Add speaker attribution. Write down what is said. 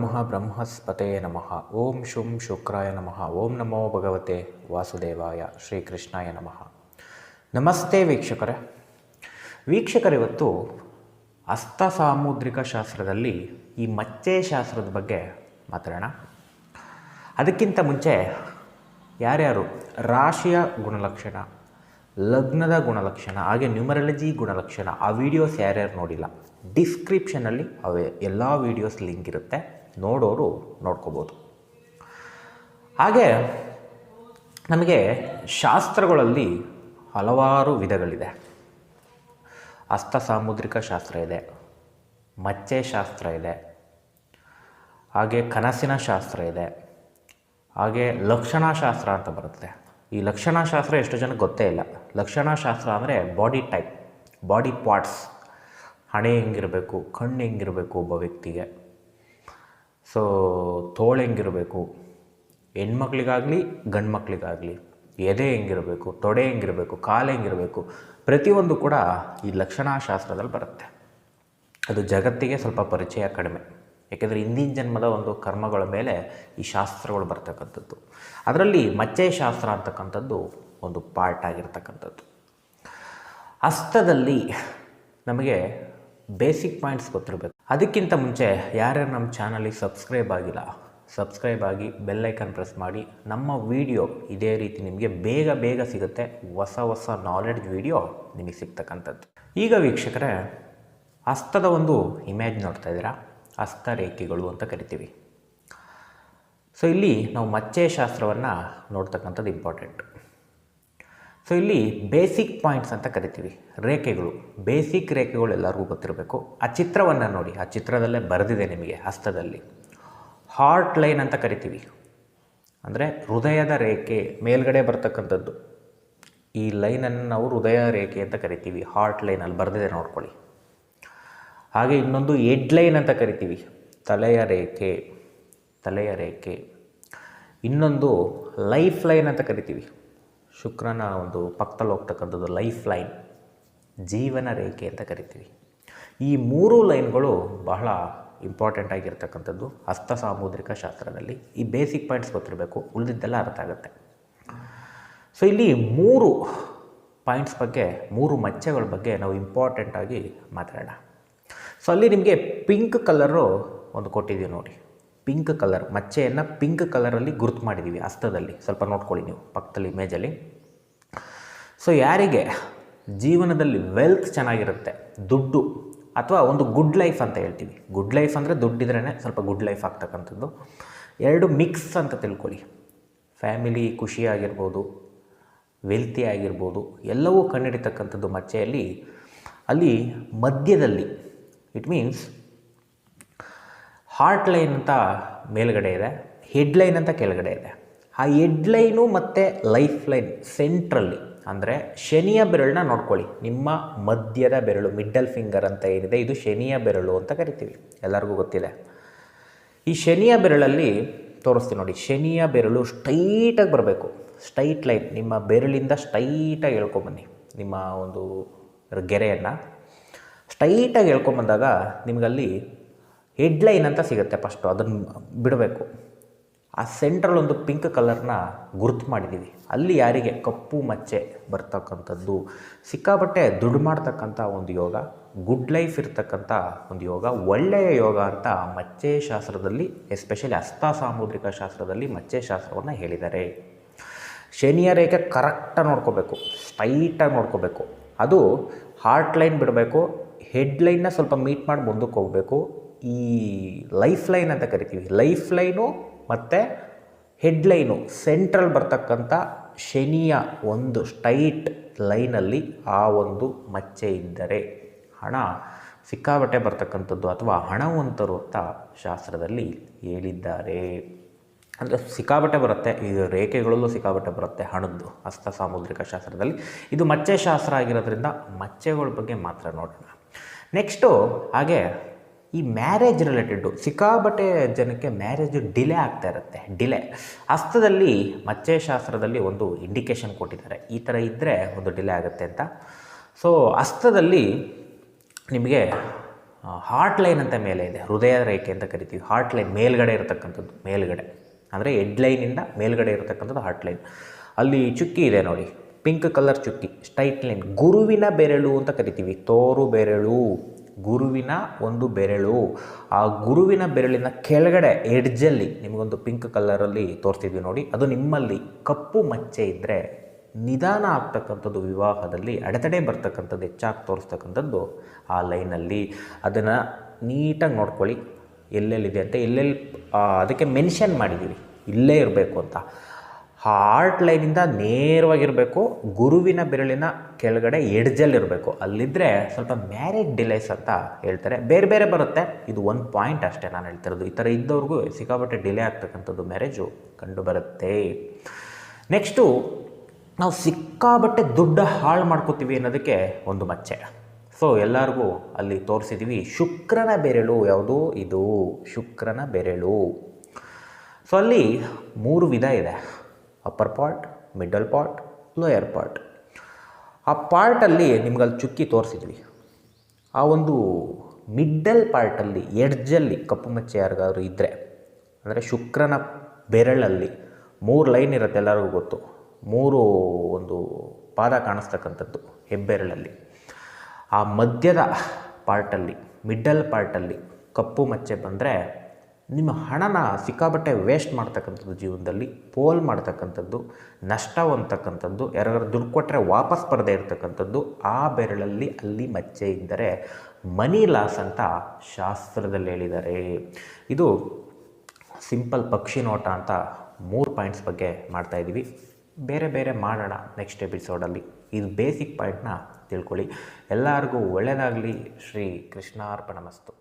Speaker 1: ಬ್ರಹ್ಮ ಬ್ರಹ್ಮಸ್ಪತೆ ನಮಃ ಓಂ ಶುಂ ಶುಕ್ರಾಯ ನಮಃ ಓಂ ನಮೋ ಭಗವತೆ ವಾಸುದೇವಾಯ ಶ್ರೀಕೃಷ್ಣಾಯ ನಮಃ ನಮಸ್ತೆ ವೀಕ್ಷಕರೇ ವೀಕ್ಷಕರಿವತ್ತು ಹಸ್ತ ಸಾಮುದ್ರಿಕ ಶಾಸ್ತ್ರದಲ್ಲಿ ಈ ಮಚ್ಚೆ ಶಾಸ್ತ್ರದ ಬಗ್ಗೆ ಮಾತಾಡೋಣ. ಅದಕ್ಕಿಂತ ಮುಂಚೆ ಯಾರ್ಯಾರು ರಾಶಿಯ ಗುಣಲಕ್ಷಣ, ಲಗ್ನದ ಗುಣಲಕ್ಷಣ, ಹಾಗೆ ನ್ಯೂಮರಾಲಜಿ ಗುಣಲಕ್ಷಣ, ಆ ವಿಡಿಯೋಸ್ ಯಾರ್ಯಾರು ನೋಡಿಲ್ಲ ಡಿಸ್ಕ್ರಿಪ್ಷನಲ್ಲಿ ಅವೇ ಎಲ್ಲ ವೀಡಿಯೋಸ್ ಲಿಂಕ್ ಇರುತ್ತೆ. ನೋಡೋರು ನೋಡ್ಕೋಬೋದು. ಹಾಗೆ ನಮಗೆ ಶಾಸ್ತ್ರಗಳಲ್ಲಿ ಹಲವಾರು ವಿಧಗಳಿದೆ. ಹಸ್ತ ಸಾಮುದ್ರಿಕ ಶಾಸ್ತ್ರ ಇದೆ, ಮಚ್ಚೆ ಶಾಸ್ತ್ರ ಇದೆ, ಹಾಗೆ ಕನಸಿನ ಶಾಸ್ತ್ರ ಇದೆ, ಹಾಗೆ ಲಕ್ಷಣಾಶಾಸ್ತ್ರ ಅಂತ ಬರುತ್ತೆ. ಈ ಲಕ್ಷಣಾಶಾಸ್ತ್ರ ಎಷ್ಟು ಜನಕ್ಕೆ ಗೊತ್ತೇ ಇಲ್ಲ. ಲಕ್ಷಣಶಾಸ್ತ್ರ ಅಂದರೆ ಬಾಡಿ ಟೈಪ್ ಬಾಡಿ ಪಾರ್ಟ್ಸ್ ಹಣೆ ಹೆಂಗಿರಬೇಕು, ಕಣ್ಣು ಹೆಂಗಿರಬೇಕು ಒಬ್ಬ ವ್ಯಕ್ತಿಗೆ. ಸೊ ತೋಳು ಹೆಂಗಿರಬೇಕು? ಹೆಣ್ಮಕ್ಳಿಗಾಗಲಿ ಗಂಡು ಮಕ್ಳಿಗಾಗಲಿ ಎದೆ ಹೆಂಗಿರಬೇಕು, ತೊಡೆ ಹೆಂಗಿರಬೇಕು, ಕಾಲು ಹೆಂಗಿರಬೇಕು, ಪ್ರತಿಯೊಂದು ಕೂಡ ಈ ಲಕ್ಷಣಾಶಾಸ್ತ್ರದಲ್ಲಿ ಬರುತ್ತೆ. ಅದು ಜಗತ್ತಿಗೆ ಸ್ವಲ್ಪ ಪರಿಚಯ ಕಡಿಮೆ. ಯಾಕೆಂದರೆ ಹಿಂದಿನ ಜನ್ಮದ ಒಂದು ಕರ್ಮಗಳ ಮೇಲೆ ಈ ಶಾಸ್ತ್ರಗಳು ಬರ್ತಕ್ಕಂಥದ್ದು. ಅದರಲ್ಲಿ ಮಚ್ಚೆ ಶಾಸ್ತ್ರ ಅಂತಕ್ಕಂಥದ್ದು ಒಂದು ಪಾರ್ಟ್ ಆಗಿರ್ತಕ್ಕಂಥದ್ದು. ಹಸ್ತದಲ್ಲಿ ನಮಗೆ ಬೇಸಿಕ್ ಪಾಯಿಂಟ್ಸ್ ಗೊತ್ತಿರಬೇಕು. ಅದಕ್ಕಿಂತ ಮುಂಚೆ ಯಾರ್ಯಾರು ನಮ್ಮ ಚಾನಲಿಗೆ ಸಬ್ಸ್ಕ್ರೈಬ್ ಆಗಿಲ್ಲ, ಸಬ್ಸ್ಕ್ರೈಬ್ ಆಗಿ ಬೆಲ್ಲೈಕನ್ ಪ್ರೆಸ್ ಮಾಡಿ. ನಮ್ಮ ವಿಡಿಯೋ ಇದೇ ರೀತಿ ನಿಮಗೆ ಬೇಗ ಬೇಗ ಸಿಗುತ್ತೆ. ಹೊಸ ಹೊಸ ನಾಲೆಡ್ಜ್ ವಿಡಿಯೋ ನಿಮಗೆ ಸಿಗ್ತಕ್ಕಂಥದ್ದು. ಈಗ ವೀಕ್ಷಕರೇ, ಹಸ್ತದ ಒಂದು ಇಮೇಜ್ ನೋಡ್ತಾ ಇದ್ದೀರಾ? ಹಸ್ತರೇಖೆಗಳು ಅಂತ ಕರಿತೀವಿ. ಸೊ ಇಲ್ಲಿ ನಾವು ಮಚ್ಚೆ ಶಾಸ್ತ್ರವನ್ನು ನೋಡ್ತಕ್ಕಂಥದ್ದು ಇಂಪಾರ್ಟೆಂಟ್ ಸೊ ಇಲ್ಲಿ ಬೇಸಿಕ್ ಪಾಯಿಂಟ್ಸ್ ಅಂತ ಕರಿತೀವಿ. ರೇಖೆಗಳು. ಬೇಸಿಕ್ ರೇಖೆಗಳು ಎಲ್ಲರಿಗೂ ಗೊತ್ತಿರಬೇಕು. ಆ ಚಿತ್ರವನ್ನು ನೋಡಿ. ಆ ಚಿತ್ರದಲ್ಲೇ ಬರೆದಿದೆ ನಿಮಗೆ ಹಸ್ತದಲ್ಲಿ. ಹಾರ್ಟ್ ಲೈನ್ ಅಂತ ಕರಿತೀವಿ. ಅಂದರೆ ಹೃದಯದ ರೇಖೆ ಮೇಲ್ಗಡೆ ಬರ್ತಕ್ಕಂಥದ್ದು. ಈ ಲೈನನ್ನು ನಾವು ಹೃದಯ ರೇಖೆ ಅಂತ ಕರಿತೀವಿ. ಹಾರ್ಟ್ ಲೈನಲ್ಲಿ ಬರೆದಿದೆ ನೋಡ್ಕೊಳ್ಳಿ. ಹಾಗೆ ಇನ್ನೊಂದು ಎಡ್ ಲೈನ್ ಅಂತ ಕರಿತೀವಿ. ತಲೆಯ ರೇಖೆ ತಲೆಯ ರೇಖೆ. ಇನ್ನೊಂದು ಲೈಫ್ ಲೈನ್ ಅಂತ ಕರಿತೀವಿ. ಶುಕ್ರನ ಒಂದು ಪಕ್ಕದಲ್ಲಿ ಹೋಗ್ತಕ್ಕಂಥದ್ದು ಲೈಫ್ ಲೈನ್ ಜೀವನ ರೇಖೆ ಅಂತ ಕರಿತೀವಿ. ಈ ಮೂರು ಲೈನ್ಗಳು ಬಹಳ ಇಂಪಾರ್ಟೆಂಟ್ ಆಗಿರ್ತಕ್ಕಂಥದ್ದು ಹಸ್ತ ಸಾಮುದ್ರಿಕ ಶಾಸ್ತ್ರದಲ್ಲಿ. ಈ ಬೇಸಿಕ್ ಪಾಯಿಂಟ್ಸ್ ಗೊತ್ತಿರಬೇಕು, ಉಳಿದಿದ್ದೆಲ್ಲ ಅರ್ಥ ಆಗುತ್ತೆ. ಸೊ ಇಲ್ಲಿ ಮೂರು ಪಾಯಿಂಟ್ಸ್ ಬಗ್ಗೆ, ಮೂರು ಮಚ್ಚೆಗಳ ಬಗ್ಗೆ ನಾವು ಇಂಪಾರ್ಟೆಂಟಾಗಿ ಮಾತಾಡೋಣ. ಸೊ ಅಲ್ಲಿ ನಿಮಗೆ ಪಿಂಕ್ ಕಲರು ಒಂದು ಕೊಟ್ಟಿದ್ದೀವಿ ನೋಡಿ. ಪಿಂಕ್ ಕಲರ್ ಮಚ್ಚೆಯನ್ನು ಪಿಂಕ್ ಕಲರಲ್ಲಿ ಗುರುತು ಮಾಡಿದ್ದೀವಿ ಹಸ್ತದಲ್ಲಿ. ಸ್ವಲ್ಪ ನೋಡ್ಕೊಳ್ಳಿ ನೀವು ಪಕ್ಕದಲ್ಲಿ ಇಮೇಜಲ್ಲಿ ಸೊ ಯಾರಿಗೆ? ಜೀವನದಲ್ಲಿ ವೆಲ್ತ್ ಚೆನ್ನಾಗಿರುತ್ತೆ. ದುಡ್ಡು ಅಥವಾ ಒಂದು ಗುಡ್ ಲೈಫ್ ಅಂತ ಹೇಳ್ತೀವಿ. ಗುಡ್ ಲೈಫ್ ಅಂದರೆ ದುಡ್ಡಿದ್ರೇ ಸ್ವಲ್ಪ ಗುಡ್ ಲೈಫ್ ಆಗ್ತಕ್ಕಂಥದ್ದು. ಎರಡು ಮಿಕ್ಸ್ ಅಂತ ತಿಳ್ಕೊಳ್ಳಿ. ಫ್ಯಾಮಿಲಿ ಖುಷಿಯಾಗಿರ್ಬೋದು ವೆಲ್ತಿ ಆಗಿರ್ಬೋದು, ಎಲ್ಲವೂ ಕಂಡುಹಿಡಿತಕ್ಕಂಥದ್ದು ಮಚ್ಚೆಯಲ್ಲಿ. ಅಲ್ಲಿ ಮಧ್ಯದಲ್ಲಿ ಇಟ್ ಮೀನ್ಸ್ ಹಾರ್ಟ್ ಲೈನ್ ಅಂತ ಮೇಲ್ಗಡೆ ಇದೆ ಹೆಡ್ ಲೈನ್ ಅಂತ ಕೆಳಗಡೆ ಇದೆ. ಆ ಹೆಡ್ ಲೈನು ಮತ್ತು ಲೈಫ್ ಲೈನ್ ಸೆಂಟ್ರಲ್ಲಿ ಅಂದರೆ ಶನಿಯ ಬೆರಳನ್ನ ನೋಡ್ಕೊಳ್ಳಿ. ನಿಮ್ಮ ಮಧ್ಯದ ಬೆರಳು ಮಿಡ್ಡಲ್ ಫಿಂಗರ್ ಅಂತ ಏನಿದೆ, ಇದು ಶನಿಯ ಬೆರಳು ಅಂತ ಕರಿತೀವಿ. ಎಲ್ಲರಿಗೂ ಗೊತ್ತಿದೆ. ಈ ಶನಿಯ ಬೆರಳಲ್ಲಿ ತೋರಿಸ್ತೀನಿ ನೋಡಿ, ಶನಿಯ ಬೆರಳು ಸ್ಟೈಟಾಗಿ ಬರಬೇಕು. ಸ್ಟೈಟ್ ಲೈನ್ ನಿಮ್ಮ ಬೆರಳಿಂದ ಸ್ಟೈಟಾಗಿ ಹೇಳ್ಕೊಂಬನ್ನಿ ನಿಮ್ಮ ಒಂದು ಗೆರೆಯನ್ನು ಸ್ಟೈಟಾಗಿ ಹೇಳ್ಕೊಂಬಂದಾಗ ನಿಮಗಲ್ಲಿ ಹೆಡ್ಲೈನ್ ಅಂತ ಸಿಗುತ್ತೆ ಫಸ್ಟು, ಅದನ್ನು ಬಿಡಬೇಕು. ಆ ಸೆಂಟ್ರಲ್ ಒಂದು ಪಿಂಕ್ ಕಲರ್ನ ಗುರುತು ಮಾಡಿದ್ದೀವಿ. ಅಲ್ಲಿ ಯಾರಿಗೆ ಕಪ್ಪು ಮಚ್ಚೆ ಬರ್ತಕ್ಕಂಥದ್ದು, ಸಿಕ್ಕಾಪಟ್ಟೆ ದುಡ್ಡು ಮಾಡ್ತಕ್ಕಂಥ ಒಂದು ಯೋಗ, ಗುಡ್ ಲೈಫ್ ಇರ್ತಕ್ಕಂಥ ಒಂದು ಯೋಗ, ಒಳ್ಳೆಯ ಯೋಗ ಅಂತ ಮಚ್ಚೆ ಶಾಸ್ತ್ರದಲ್ಲಿ, ಎಸ್ಪೆಷಲಿ ಹಸ್ತ ಸಾಮುದ್ರಿಕ ಶಾಸ್ತ್ರದಲ್ಲಿ ಮಚ್ಚೆ ಶಾಸ್ತ್ರವನ್ನು ಹೇಳಿದ್ದಾರೆ. ಶನಿಯ ರೇಖೆ ಕರೆಕ್ಟಾಗಿ ನೋಡ್ಕೋಬೇಕು ಸ್ಟೈಟಾಗಿ ನೋಡ್ಕೋಬೇಕು. ಅದು ಹಾರ್ಟ್ ಲೈನ್ ಬಿಡಬೇಕು, ಹೆಡ್ ಲೈನ್ನ ಸ್ವಲ್ಪ ಮೀಟ್ ಮಾಡಿ ಮುಂದಕ್ಕೆ ಹೋಗಬೇಕು. ಈ ಲೈಫ್ ಲೈನ್ ಅಂತ ಕರಿತೀವಿ. ಲೈಫ್ ಲೈನು ಮತ್ತು ಹೆಡ್ ಲೈನು ಸೆಂಟ್ರಲ್ ಬರ್ತಕ್ಕಂಥ ಶನಿಯ ಒಂದು ಸ್ಟೈಟ್ ಲೈನಲ್ಲಿ ಆ ಒಂದು ಮಚ್ಚೆ ಇದ್ದರೆ ಹಣ ಸಿಕ್ಕಾಬಟ್ಟೆ ಬರ್ತಕ್ಕಂಥದ್ದು ಅಥವಾ ಹಣವಂತರು ಅಂತ ಶಾಸ್ತ್ರದಲ್ಲಿ ಹೇಳಿದ್ದಾರೆ. ಅಂದರೆ ಸಿಕ್ಕಾಬಟ್ಟೆ ಬರುತ್ತೆ, ಈ ರೇಖೆಗಳಲ್ಲೂ ಸಿಕ್ಕಾಬಟ್ಟೆ ಬರುತ್ತೆ ಹಣದ್ದು, ಹಸ್ತ ಸಾಮುದ್ರಿಕ ಶಾಸ್ತ್ರದಲ್ಲಿ. ಇದು ಮಚ್ಚೆ ಶಾಸ್ತ್ರ ಆಗಿರೋದ್ರಿಂದ ಮಚ್ಚೆಗಳ ಬಗ್ಗೆ ಮಾತ್ರ ನೋಡೋಣ. ನೆಕ್ಸ್ಟು ಹಾಗೆ ಈ ಮ್ಯಾರೇಜ್ ರಿಲೇಟೆಡು ಸಿಕ್ಕಾಬಟ್ಟೆ ಜನಕ್ಕೆ ಮ್ಯಾರೇಜ್ ಡಿಲೇ ಆಗ್ತಾ ಇರುತ್ತೆ ಡಿಲೇ ಹಸ್ತದಲ್ಲಿ ಮಚ್ಚೆ ಶಾಸ್ತ್ರದಲ್ಲಿ ಒಂದು ಇಂಡಿಕೇಶನ್ ಕೊಟ್ಟಿದ್ದಾರೆ. ಈ ಥರ ಇದ್ದರೆ ಒಂದು ಡಿಲೇ ಆಗುತ್ತೆ ಅಂತ. ಸೊ ಹಸ್ತದಲ್ಲಿ ನಿಮಗೆ ಹಾರ್ಟ್ ಲೈನ್ ಅಂತ ಮೇಲೆ ಇದೆ. ಹೃದಯ ರೇಖೆ ಅಂತ ಕರಿತೀವಿ. ಹಾರ್ಟ್ ಲೈನ್ ಮೇಲ್ಗಡೆ ಇರತಕ್ಕಂಥದ್ದು, ಮೇಲ್ಗಡೆ. ಅಂದರೆ ಹೆಡ್ ಲೈನಿಂದ ಮೇಲ್ಗಡೆ ಇರತಕ್ಕಂಥದ್ದು ಹಾರ್ಟ್ ಲೈನ್ ಅಲ್ಲಿ ಚುಕ್ಕಿ ಇದೆ ನೋಡಿ. ಪಿಂಕ್ ಕಲರ್ ಚುಕ್ಕಿ ಸ್ಟೈಟ್ ಲೈನ್ ಗುರುವಿನ ಬೆರಳು ಅಂತ ಕರಿತೀವಿ. ತೋರು ಬೆರಳು. ಗುರುವಿನ ಒಂದು ಬೆರಳು. ಆ ಗುರುವಿನ ಬೆರಳಿನ ಕೆಳಗಡೆ ಎಡ್ಜಲ್ಲಿ ನಿಮಗೊಂದು ಪಿಂಕ್ ಕಲರಲ್ಲಿ ತೋರಿಸ್ತಿದ್ವಿ ನೋಡಿ. ಅದು ನಿಮ್ಮಲ್ಲಿ ಕಪ್ಪು ಮಚ್ಚೆ ಇದ್ದರೆ ನಿಧಾನ ಆಗ್ತಕ್ಕಂಥದ್ದು ವಿವಾಹದಲ್ಲಿ ಅಡೆತಡೆ ಬರ್ತಕ್ಕಂಥದ್ದು ಹೆಚ್ಚಾಗಿ ತೋರಿಸ್ತಕ್ಕಂಥದ್ದು ಆ ಲೈನಲ್ಲಿ. ಅದನ್ನು ನೀಟಾಗಿ ನೋಡ್ಕೊಳ್ಳಿ. ಎಲ್ಲೆಲ್ಲಿದೆ ಅಂತ ಎಲ್ಲೆಲ್ಲಿ ಅದಕ್ಕೆ ಮೆನ್ಷನ್ ಮಾಡಿದ್ದೀವಿ. ಇಲ್ಲೇ ಇರಬೇಕು ಅಂತ. ಹಾರ್ಟ್ ಲೈನಿಂದ ನೇರವಾಗಿರಬೇಕು, ಗುರುವಿನ ಬೆರಳಿನ ಕೆಳಗಡೆ ಎಡ್ಜಲ್ಲಿರಬೇಕು ಅಲ್ಲಿದ್ದರೆ ಸ್ವಲ್ಪ ಮ್ಯಾರೇಜ್ ಡಿಲೇಸ್ ಅಂತ ಹೇಳ್ತಾರೆ. ಬೇರೆ ಬೇರೆ ಬರುತ್ತೆ. ಇದು ಒಂದು ಪಾಯಿಂಟ್ ಅಷ್ಟೇ ನಾನು ಹೇಳ್ತಿರೋದು. ಈ ಥರ ಇದ್ದವ್ರಿಗೂ ಸಿಕ್ಕಾಪಟ್ಟೆ ಡಿಲೇ ಆಗ್ತಕ್ಕಂಥದ್ದು ಮ್ಯಾರೇಜು ಕಂಡು ಬರುತ್ತೆ. ನೆಕ್ಸ್ಟು ನಾವು ಸಿಕ್ಕಾಬಟ್ಟೆ ದುಡ್ಡು ಹಾಳು ಮಾಡ್ಕೋತೀವಿ ಅನ್ನೋದಕ್ಕೆ ಒಂದು ಮಚ್ಚೆ. ಸೊ ಎಲ್ಲರಿಗೂ ಅಲ್ಲಿ ತೋರಿಸಿದ್ದೀವಿ ಶುಕ್ರನ ಬೆರಳು ಯಾವುದು? ಇದು ಶುಕ್ರನ ಬೆರಳು. ಸೊ ಅಲ್ಲಿ ಮೂರು ವಿಧ ಇದೆ. Upper part middle part lower part ಆ ಪಾರ್ಟಲ್ಲಿ ನಿಮ್ಗಲ್ಲಿ ಚುಕ್ಕಿ ತೋರಿಸಿದ್ವಿ. ಆ ಒಂದು ಮಿಡ್ಡಲ್ ಪಾರ್ಟಲ್ಲಿ ಎಡ್ಜಲ್ಲಿ ಕಪ್ಪು ಮಚ್ಚೆ ಯಾರಿಗಾದ್ರು ಇದ್ದರೆ ಅಂದರೆ ಶುಕ್ರನ ಬೆರಳಲ್ಲಿ ಮೂರು ಲೈನ್ ಇರುತ್ತೆ ಎಲ್ಲರಿಗೂ ಗೊತ್ತು. ಮೂರು ಒಂದು ಪಾದ ಕಾಣಿಸ್ತಕ್ಕಂಥದ್ದು ಹೆಬ್ಬೆರಳಲ್ಲಿ. ಆ ಮಧ್ಯದ ಪಾರ್ಟಲ್ಲಿ ಮಿಡ್ಡಲ್ ಪಾರ್ಟಲ್ಲಿ ಕಪ್ಪು ಮಚ್ಚೆ ಬಂದರೆ ನಿಮ್ಮ ಹಣನ ಸಿಕ್ಕಾಬಟ್ಟೆ ವೇಸ್ಟ್ ಮಾಡ್ತಕ್ಕಂಥದ್ದು ಜೀವನದಲ್ಲಿ ಪೋಲ್ ಮಾಡ್ತಕ್ಕಂಥದ್ದು, ನಷ್ಟ ಹೊಂದ್ತಕ್ಕಂಥದ್ದು, ಯಾರಾದ್ರೂ ದುಡ್ಡು ಕೊಟ್ಟರೆ ವಾಪಸ್ ಬರದೇ ಇರತಕ್ಕಂಥದ್ದು, ಆ ಬೆರಳಲ್ಲಿ ಅಲ್ಲಿ ಮಚ್ಚೆ ಇದ್ದರೆ ಮನಿ ಲಾಸ್ ಅಂತ ಶಾಸ್ತ್ರದಲ್ಲಿ ಹೇಳಿದ್ದಾರೆ. ಇದು ಸಿಂಪಲ್ ಪಕ್ಷಿ ನೋಟ ಅಂತ ಮೂರು ಪಾಯಿಂಟ್ಸ್ ಬಗ್ಗೆ ಮಾಡ್ತಾಯಿದ್ದೀವಿ ಬೇರೆ ಬೇರೆ ಮಾಡೋಣ ನೆಕ್ಸ್ಟ್ ಎಪಿಸೋಡಲ್ಲಿ ಇದು ಬೇಸಿಕ್ ಪಾಯಿಂಟ್ನ ತಿಳ್ಕೊಳ್ಳಿ. ಎಲ್ಲರಿಗೂ ಒಳ್ಳೆಯದಾಗಲಿ ಶ್ರೀ ಕೃಷ್ಣಾರ್ಪಣಮಸ್ತು.